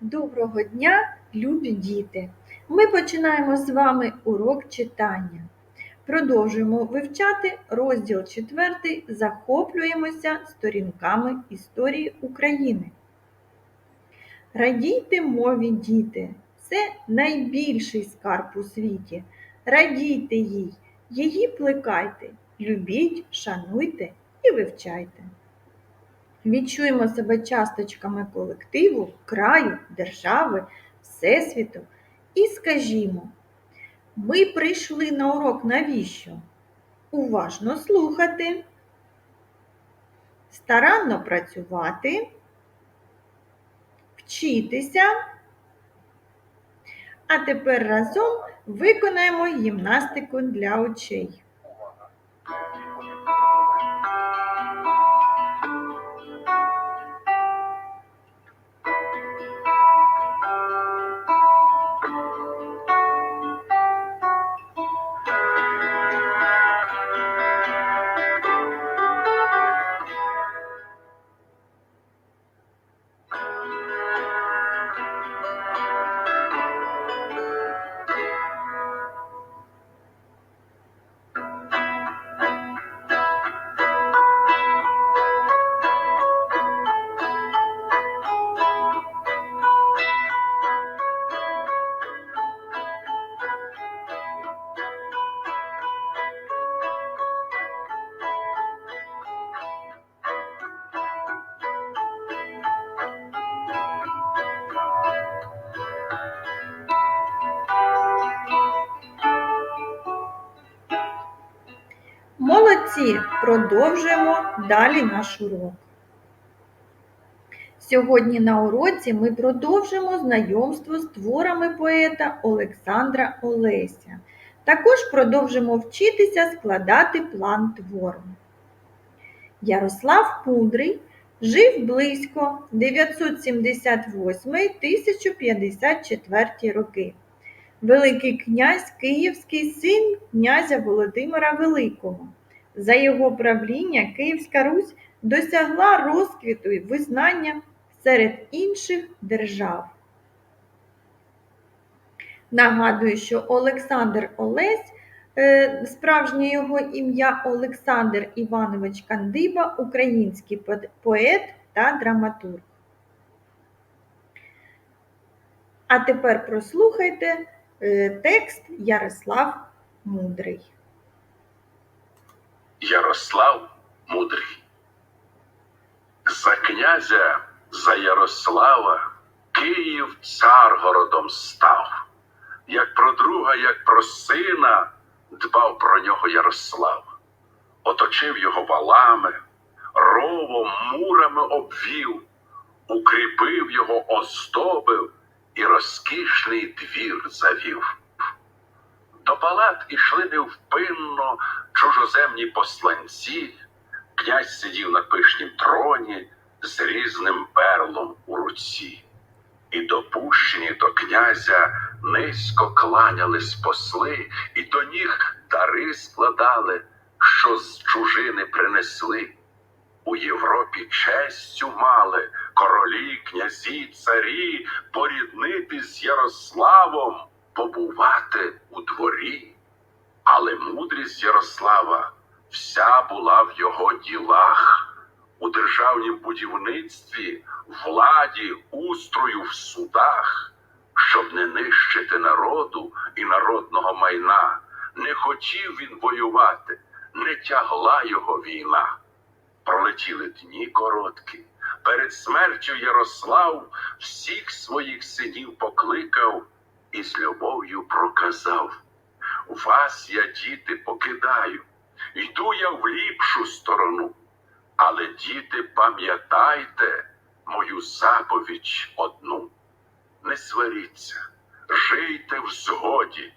Доброго дня, любі діти! Ми починаємо з вами урок читання. Продовжуємо вивчати розділ 4. Захоплюємося сторінками історії України. Радійте мові, діти! Це найбільший скарб у світі. Радійте їй, її плекайте, любіть, шануйте і вивчайте. Відчуємо себе часточками колективу, краю, держави, Всесвіту і скажімо, ми прийшли на урок навіщо? Уважно слухати, старанно працювати, вчитися. А тепер разом виконаємо гімнастику для очей. Молодці! Продовжуємо далі наш урок. Сьогодні на уроці ми продовжимо знайомство з творами поета Олександра Олеся. Також продовжимо вчитися складати план твору. Ярослав Мудрий жив близько 978-1054 роки. Великий князь Київський син князя Володимира Великого. За його правління Київська Русь досягла розквіту і визнання серед інших держав. Нагадую, що Олександр Олесь, е, справжнє його ім'я Олександр Іванович Кандиба, український поет та драматург. А тепер прослухайте е, текст Ярослав Мудрий. Ярослав Мудрий. За князя за Ярослава Київ царгородом став. Як про друга, як про сина дбав про нього Ярослав, оточив його валами, ровом, мурами обвів, укріпив його, оздобив і розкішний двір завів. До палат ішли невпинно чужоземні посланці, князь сидів на пишнім троні з різним перлом у руці, і допущені до князя низько кланялись посли, і до ніг дари складали, що з чужини принесли. У Європі честю мали королі, князі, царі поріднити з Ярославом побувати у дворі, але мудрість Ярослава вся була в його ділах, у державнім будівництві, владі, устрою в судах, щоб не нищити народу і народного майна. Не хотів він воювати, не тягла його війна. Пролетіли дні короткі. Перед смертю Ярослав всіх своїх синів покликав і з любов'ю проказав Вас я, діти, покидаю, йду я в ліпшу сторону. Але, діти, пам'ятайте мою заповідь одну. Не сваріться, жийте в згоді,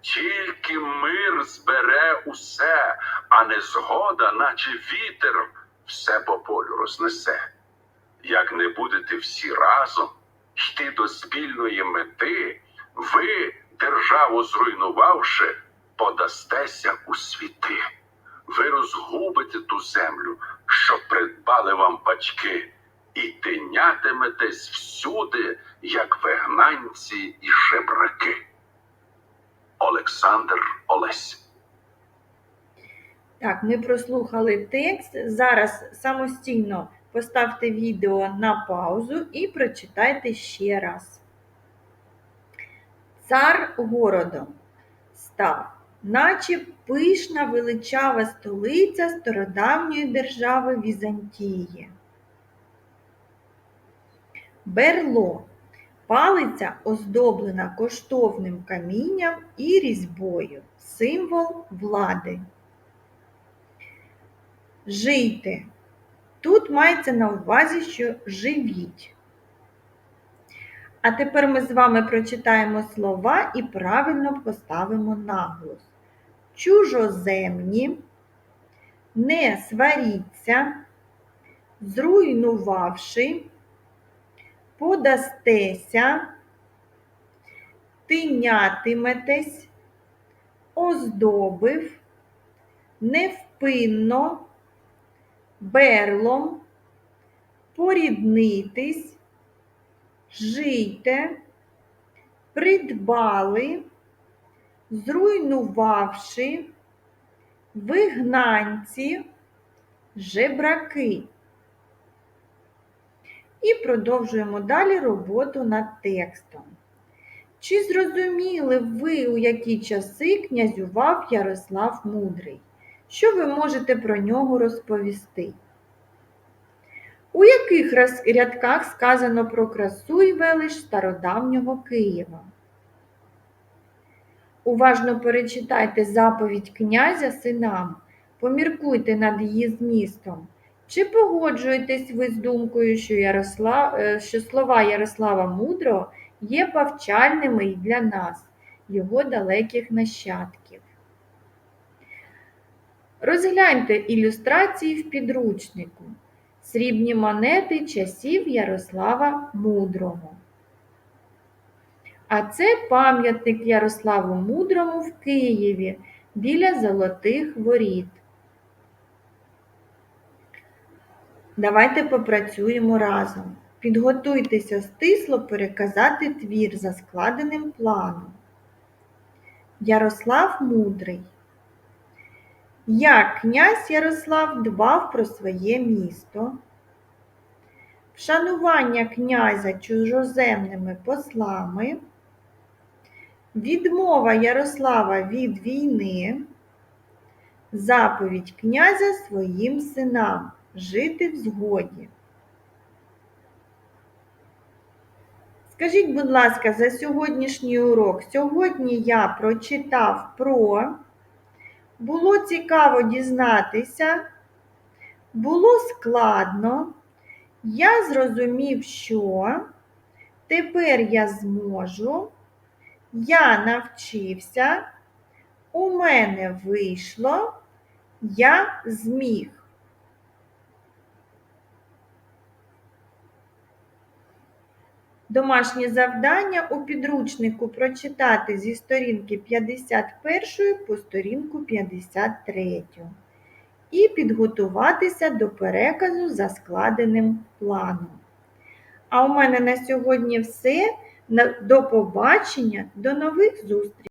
тільки мир збере усе, а не згода, наче вітер, все по полю рознесе. Як не будете всі разом йти до спільної мети, ви, державу зруйнувавши, подастеся у світи. Ви розгубите ту землю, що придбали вам батьки, і тинятиметесь всюди, як вигнанці і жебраки. Олександр Олесь. Так, ми прослухали текст. Зараз самостійно поставте відео на паузу і прочитайте ще раз. Цар городом став, наче пишна величава столиця стародавньої держави Візантії. Берло палиця оздоблена коштовним камінням і різьбою, символ влади. Жийте. Тут мається на увазі, що живіть. А тепер ми з вами прочитаємо слова і правильно поставимо наголос. Чужоземні, не сваріться, зруйнувавши, подастеся, тинятиметесь, оздобив, невпинно, берлом, поріднитись, жийте, придбали, зруйнувавши, вигнанці, жебраки. І продовжуємо далі роботу над текстом. Чи зрозуміли ви, у які часи князював Ярослав Мудрий? Що ви можете про нього розповісти? У яких рядках сказано про красу і велич стародавнього Києва? Уважно перечитайте заповідь князя синам, поміркуйте над її змістом. Чи погоджуєтесь ви з думкою, що, Ярослав, е, що слова Ярослава Мудрого є повчальними і для нас, його далеких нащадків? Розгляньте ілюстрації в підручнику. Срібні монети часів Ярослава Мудрого. А це пам'ятник Ярославу Мудрому в Києві біля Золотих Воріт. Давайте попрацюємо разом. Підготуйтеся стисло переказати твір за складеним планом. Ярослав Мудрий. Як князь Ярослав дбав про своє місто, вшанування князя чужоземними послами, відмова Ярослава від війни, заповідь князя своїм синам жити в згоді. Скажіть, будь ласка, за сьогоднішній урок. Сьогодні я прочитав про було цікаво дізнатися, було складно, я зрозумів, що тепер я зможу, я навчився, у мене вийшло, я зміг. Домашнє завдання у підручнику прочитати зі сторінки 51 по сторінку 53 і підготуватися до переказу за складеним планом. А у мене на сьогодні все. До побачення, до нових зустрічей!